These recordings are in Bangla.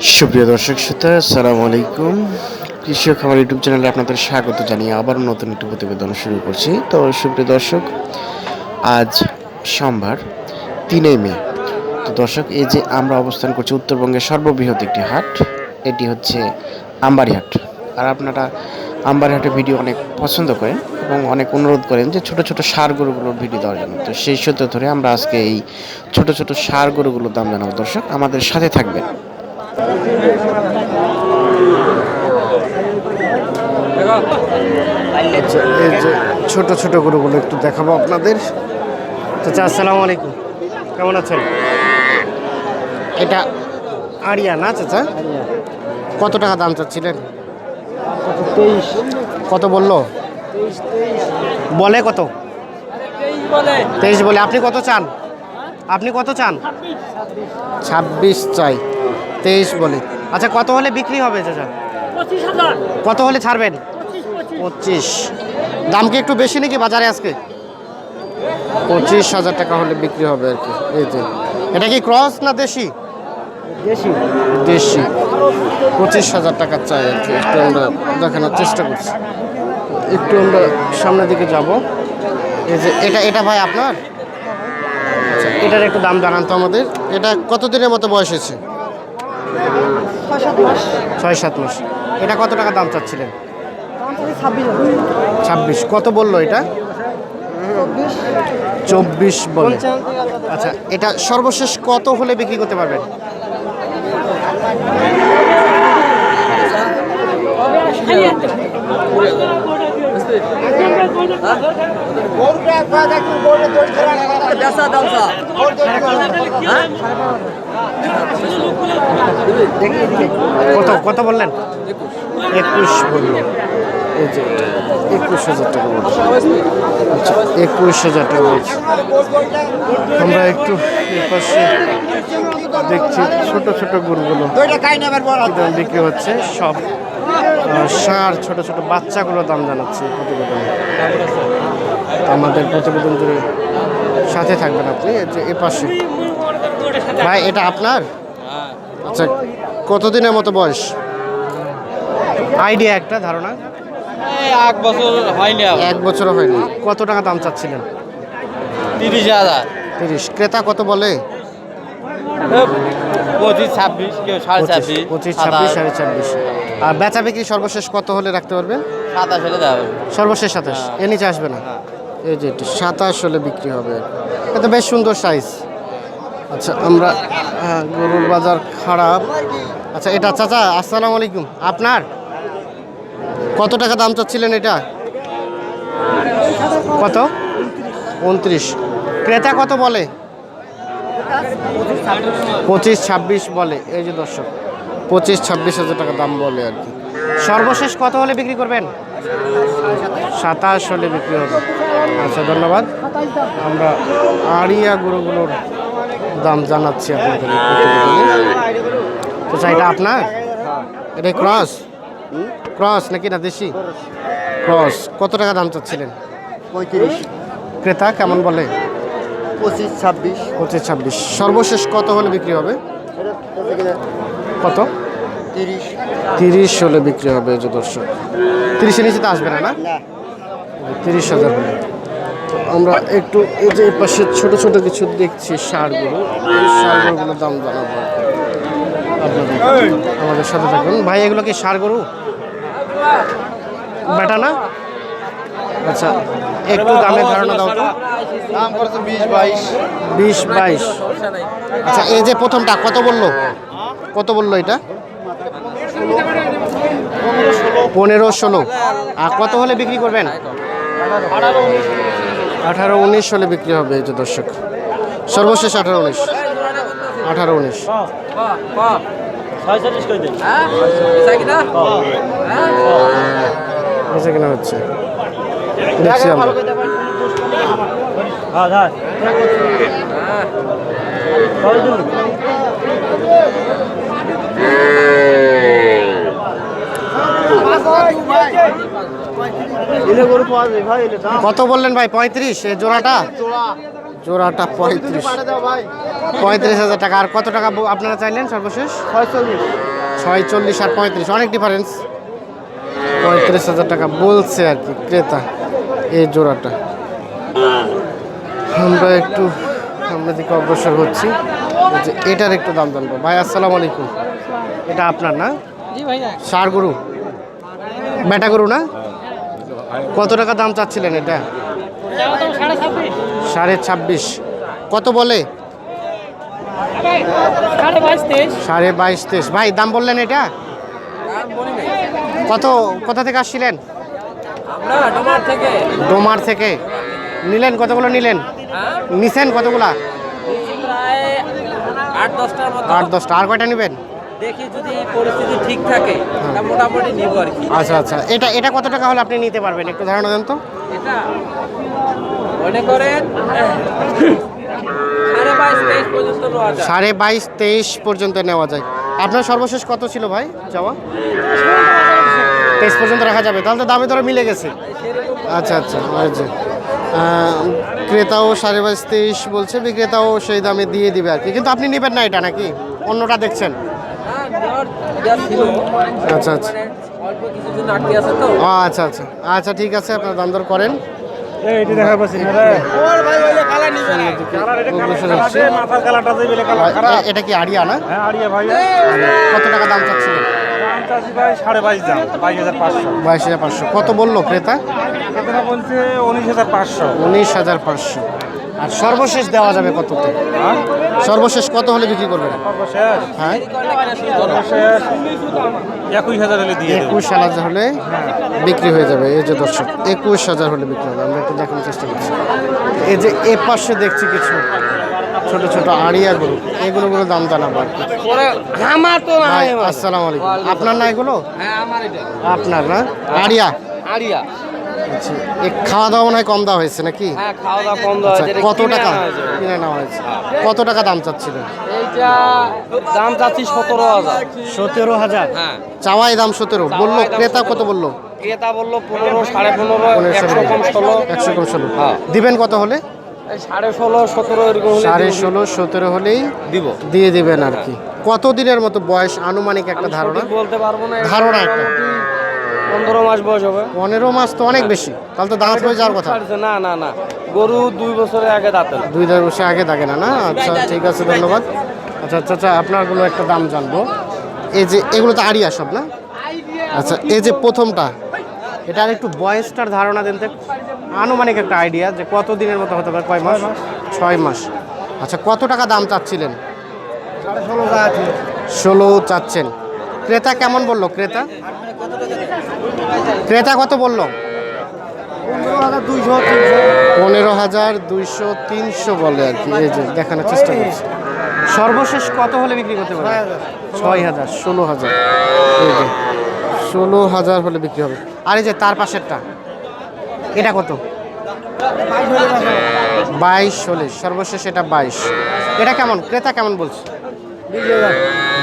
সুপ্রিয় দর্শক শ্রোতা, আসসালামু আলাইকুম। কৃষক খামার ইউটিউব চ্যানেলে আপনাদের স্বাগত জানিয়ে আবার নতুন একটি প্রতিবেদন শুরু করছি। তো সুপ্রিয় দর্শক, আজ সোমবার, তিনই মে। তো দর্শক, এই যে আমরা অবস্থান করছি উত্তরবঙ্গের সর্ববৃহৎ একটি হাট, এটি হচ্ছে আমবাড়ি হাট আর আপনারা আমবাড়ি হাটের ভিডিও অনেক পছন্দ করেন এবং অনেক অনুরোধ করেন যে ছোট ছোট সার গরুগুলোর ভিডিও দেওয়ার জন্য। তো সেই সূত্র ধরে আমরা আজকে এই ছোট ছোট সার গরুগুলোর দাম জানাব। দর্শক, আমাদের সাথে থাকবেন এই যে ছোট ছোট গরুগুলো একটু দেখাবো আপনাদের। চাচা আসসালামু আলাইকুম। কেমন আছেন? এটা আরিয়া না চাচা? কত টাকা দাম চাচ্ছিলেন? কত বলল? বলে কত? তেইশ বলে। আপনি কত চান? আপনি কত চান? ছাব্বিশ চাই। তেইশ বলে। আচ্ছা কত হলে বিক্রি হবে চাচা? কত হলে ছাড়বেন? পঁচিশ দাম কি একটু বেশি নাকি বাজারে আজকে? পঁচিশ হাজার টাকা হলে বিক্রি হবে আর কি। এই যে। এটা কি ক্রস না দেশি? বেশি দেশি। পঁচিশ হাজার টাকা চাই আর কি। একটু আমরা দেখানোর চেষ্টা করছি। একটু আমরা সামনের দিকে যাব। এই যে এটা এটা ভাই আপনার? আচ্ছা এটার একটু দাম জানান তো আমাদের। এটা কত দিনের মতো বয়স হয়েছে? ছয় সাত মাস। এটা কত টাকা দাম চাচ্ছিলেন? ছাব্বিশ কত বলল এটা? চব্বিশ। বলে। আচ্ছা এটা সর্বশেষ কত হলে বিক্রি করতে পারবেন? কত কত বললেন? একুশ বলল। এই যে একুশ হাজার টাকা বলছে। আচ্ছা একুশ হাজার টাকা বলছে। আমরা একটু পাশে দেখছি ছোট ছোট গরুগুলো। বিক্রি হচ্ছে? সব সার ছোট ছোট বাচ্চাগুলোর দাম জানাচ্ছি প্রতিবেদনে। আমাদের প্রতিবেদন জুড়ে সাথে থাকবেন আপনি এ পাশে। ভাই এটা আপনার? আচ্ছা কতদিনের মতো বয়স? আইডিয়া একটা ধারণা? এক বছর হয়নি এক বছরও হয়নি। কত টাকা দাম চাচ্ছিলেন? তিরিশ হাজার। তিরিশ। ক্রেতা কত বলে? পঁচিশ ছাব্বিশ কেউ সাড়ে পঁচিশ ছাব্বিশ পঁচিশ ছাব্বিশ সাড়ে ছাব্বিশ। আর বেচা বিক্রি সর্বশেষ কত হলে রাখতে পারবেন সাতাশ হলে দেওয়া হবে। সর্বশেষ সাতাশ। হ্যাঁ। এ নিচে আসবে না? এই যে সাতাশ হলে বিক্রি হবে। এটা বেশ সুন্দর সাইজ আচ্ছা আমরা হ্যাঁ, গরুর বাজার খারাপ। আচ্ছা এটা চাচা আসসালামু আলাইকুম। আপনার? কত টাকা দাম চাচ্ছিলেন এটা? কত? উনত্রিশ। ক্রেতা কত বলে? পঁচিশ ছাব্বিশ বলে। এই যে দর্শক। পঁচিশ ছাব্বিশ হাজার টাকা দাম বলে আর কি। সর্বশেষ কত হলে বিক্রি করবেন? সাতাশ হলে বিক্রি হবে। আচ্ছা ধন্যবাদ। আমরা আড়িয়া গরুগুলোর দাম জানাচ্ছি আপনাদের তো আচ্ছা, এটা আপনার? এটা ক্রস? ক্রস নাকি না দেশি? ক্রস। কত টাকা দাম চাচ্ছিলেন? পঁয়ত্রিশ। ক্রেতা কেমন বলে? পঁচিশ ছাব্বিশ। পঁচিশ ছাব্বিশ। সর্বশেষ কত হলে বিক্রি হবে? কত? তিরিশ। হলে বিক্রি হবে যে দর্শক। তিরিশের নিচে তো আসবে না? না। তিরিশ হাজার হলে। আমরা একটু এই যে পাশে ছোট ছোট কিছু দেখছি সারগুলো। এই সারগুলোর দাম জানাব আপনাদের। আমাদের সাথে থাকুন। ভাই এগুলো কি সার গরু? বেটা না? আচ্ছা একটু দামের ধারণা দাও তো। দাম পড়ছে বিশ বাইশ। বিশ বাইশ। আচ্ছা এই যে প্রথমটা কত বলল? কত বলল এটা? পনেরো ষোলো। আর কত হলে বিক্রি করবেন? আঠারো উনিশ হলে বিক্রি হবে এই যে দর্শক। সর্বশেষ আঠারো উনিশ। আঠারো উনিশ। হচ্ছে। দেখছি কত বললেন ভাই পঁয়ত্রিশ? এই জোড়াটা? জোড়াটা পঁয়ত্রিশ। পঁয়ত্রিশ হাজার টাকা। আর কত টাকা আপনারা চাইলেন সর্বশেষ? ছয়চল্লিশ। ছয় চল্লিশ আর পঁয়ত্রিশ। অনেক ডিফারেন্স পঁয়ত্রিশ হাজার টাকা বলছে আর কি ক্রেতা এই জোড়াটা। আমরা একটু সামনের দিকে অগ্রসর হচ্ছি। যে এটার একটু দাম জানব। ভাই আসসালামু আলাইকুম। এটা আপনার না? জি সার গরু? বেটা গরু না? কত টাকা দাম চাচ্ছিলেন এটা? সাড়ে ছাব্বিশ। কত বলে? সাড়ে বাইশ তেইশ। ভাই দাম বললেন এটা? কত কোথা থেকে আসছিলেন? ডোমার থেকে। নিলেন কতগুলো নিলেন? নিছেন কতগুলা? আট দশটা। আর কয়টা নেবেন? দেখি যদি পরিস্থিতি ঠিক থাকে তা মোটামুটি নিব আর কি। আচ্ছা আচ্ছা। এটা এটা কত টাকা হলে আপনি নিতে পারবেন? একটু ধারণা দেন তো। এটা মনে করেন সাড়ে বাইশ তেইশ পর্যন্ত নেওয়া যায়। আপনার সর্বশেষ কত ছিল ভাই যাওয়া? তেইশ পর্যন্ত রাখা যাবে। তাহলে তো দামে দরে মিলে গেছে। আচ্ছা আচ্ছা ওই ক্রেতাও সাড়ে বাইশ তেইশ বলছে বিক্রেতাও সেই দামে দিয়ে দিবে আর কি। কিন্তু আপনি নেবেন না এটা নাকি? অন্যটা দেখছেন না, নেওয়ার ইয়া ছিল আচ্ছা আচ্ছা। মানে আচ্ছা আচ্ছা। আচ্ছা ঠিক আছে আপনার দাম দর করেন এটা কি আড়িয়া না? কত টাকা দাম চাচ্ছিলেন? সাড়ে বাইশ দাম বাইশ হাজার পাঁচশো। বাইশ হাজার পাঁচশো। কত বলল ক্রেতা? উনিশ হাজার পাঁচশো। উনিশ হাজার পাঁচশো। আর সর্বশেষ দেওয়া যাবে কততে সর্বশেষ কত হলে বিক্রি করবেন? হ্যাঁ? একুশ হাজার হলে দিয়ে একুশ হাজার হলে বিক্রি হয়ে যাবে। এই যে দর্শক একুশ হাজার হলে বিক্রি হবে। আমরা একটু দেখানোর চেষ্টা করছি। এই যে এ পাশে দেখছি কিছু ছোট ছোট আড়িয়া গরু। এগুলো গুলো দাম জানাব আমার তো আসসালামু আলাইকুম। আপনার না এগুলো? হ্যাঁ আমার এটা। আপনার না? আড়িয়া? এ খাওয়া দাওয়া মনে হয় কম দেওয়া হয়েছে নাকি? হ্যাঁ খাওয়া দাওয়া বন্ধ আচ্ছা আছে কত টাকা কিনে নেওয়া হয়েছে? কত টাকা দাম চাচ্ছিলেন? এইটা দাম চাচ্ছি সতেরো হাজার। সতেরো হাজার? হ্যাঁ। চাওয়াই দাম সতেরো। বলল ক্রেতা কত বলল? ক্রেতা বলল পনেরো সাড়ে পনেরো পনেরো একশো কম ষোলো। একশো কম ষোলো। হ্যাঁ। দিবেন কত হলে? সাড়ে ষোলো সতেরো এরকম সাড়ে ষোলো সতেরো হলেই দিব। দিয়ে দিবেন আর কি। কত দিনের মতো বয়স? আনুমানিক একটা ধারণা? বলতে পারব না ধারণা একটা। মাস বয়স হবে? পনেরো মাস তো অনেক বেশি। তাহলে তো দাঁত হয়ে যাওয়ার কথা। না না না। গরু দুই বছরের আগে দাঁতেন দুই দেড় বসে আগে থাকে না না? আচ্ছা ঠিক আছে ধন্যবাদ। আচ্ছা আচ্ছা আচ্ছা আপনারগুলো একটা দাম জানব। এই যে এগুলো তো আড়িয়া সব না? আচ্ছা এই যে প্রথমটা এটা আর একটু বয়সটার ধারণা দেন আনুমানিক একটা আইডিয়া যে কত দিনের মতো হতে পারে কয় মাস? ছয় মাস। আচ্ছা কত টাকা দাম চাচ্ছিলেন? ষোলো চাচ্ছেন। ক্রেতা কেমন বলল ক্রেতা? ক্রেতা কত বলল? পনেরো হাজার দুইশো তিনশো বলে আর কি এই যে দেখানোর চেষ্টা করছি। সর্বশেষ কত হলে বিক্রি করতে পারবে? ছয় হাজার। ষোলো হাজার। এই যে ষোলো হাজার হলে বিক্রি হবে। আর এই যে তার পাশেরটা এটা কত? বাইশ হলে সর্বশেষ এটা বাইশ। এটা কেমন? ক্রেতা কেমন বলছে?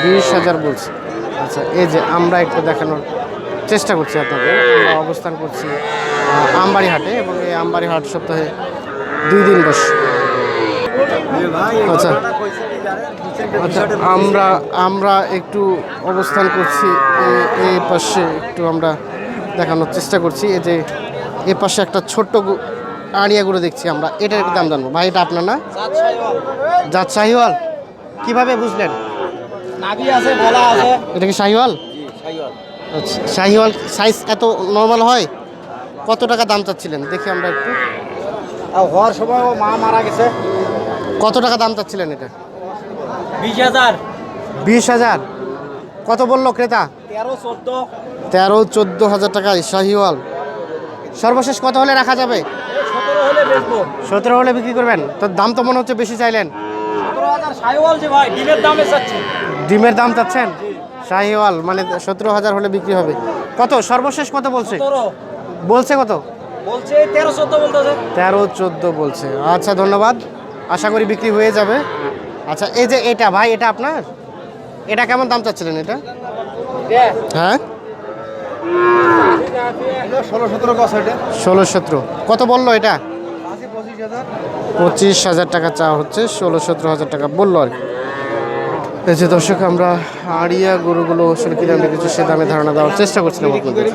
বিশ হাজার বলছে। আচ্ছা এই যে আমরা একটু দেখানোর চেষ্টা করছি আপনাকে আমরা অবস্থান করছি আমবাড়ি হাটে এবং এই আমবাড়ি হাট সপ্তাহে দুই দিন বস আচ্ছা আচ্ছা আমরা আমরা একটু অবস্থান করছি এই পাশে একটু আমরা দেখানোর চেষ্টা করছি, এই যে এ পাশে একটা ছোট্ট আড়িয়াগুলো দেখছি আমরা, এটার একটু দাম জানব। ভাই, এটা আপনার না? জাত শাহিওয়াল কীভাবে বুঝলেন? নাভি আছে গলা আছে। এটা কি শাহিওয়াল? আচ্ছা শাহিওয়াল সাইজ এত নর্মাল হয়? কত টাকা দাম চাচ্ছিলেন? দেখি আমরা একটু। হওয়ার সময় ও মা মারা গেছে। কত টাকা দাম চাচ্ছিলেন এটা? বিশ হাজার। বিশ হাজার। কত বলল ক্রেতা? তেরো চোদ্দ। তেরো চোদ্দ হাজার টাকায় শাহিওয়াল। সর্বশেষ কত হলে রাখা যাবে? সতেরো হলে সতেরো হলে বিক্রি করবেন? তো দাম তো মনে হচ্ছে বেশি চাইলেন। ডিমের দামে চাচ্ছি ডিমের দাম চাচ্ছেন? শাহিওয়াল মানে সতেরো হাজার হলে বিক্রি হবে। কত? সর্বশেষ কত বলছে? বলছে কত? বলছে তেরো চোদ্দ বলতেছে। তেরো চোদ্দ বলছে। আচ্ছা ধন্যবাদ। আশা করি বিক্রি হয়ে যাবে। আচ্ছা এই যে এটা ভাই এটা আপনার? এটা কেমন দাম চাচ্ছিলেন এটা? হ্যাঁ? ষোলো সতেরো বছর এটা। ষোলো সতেরো। কত বলল এটা? পঁচিশ হাজার টাকা চাওয়া হচ্ছে, ষোলো সতেরো হাজার টাকা বলল আর কি। এই যে দর্শক, আমরা আড়িয়া গরুগুলো আসলে কি দামে কিছু সে দামে ধারণা দেওয়ার চেষ্টা করছিলাম আপনাদের।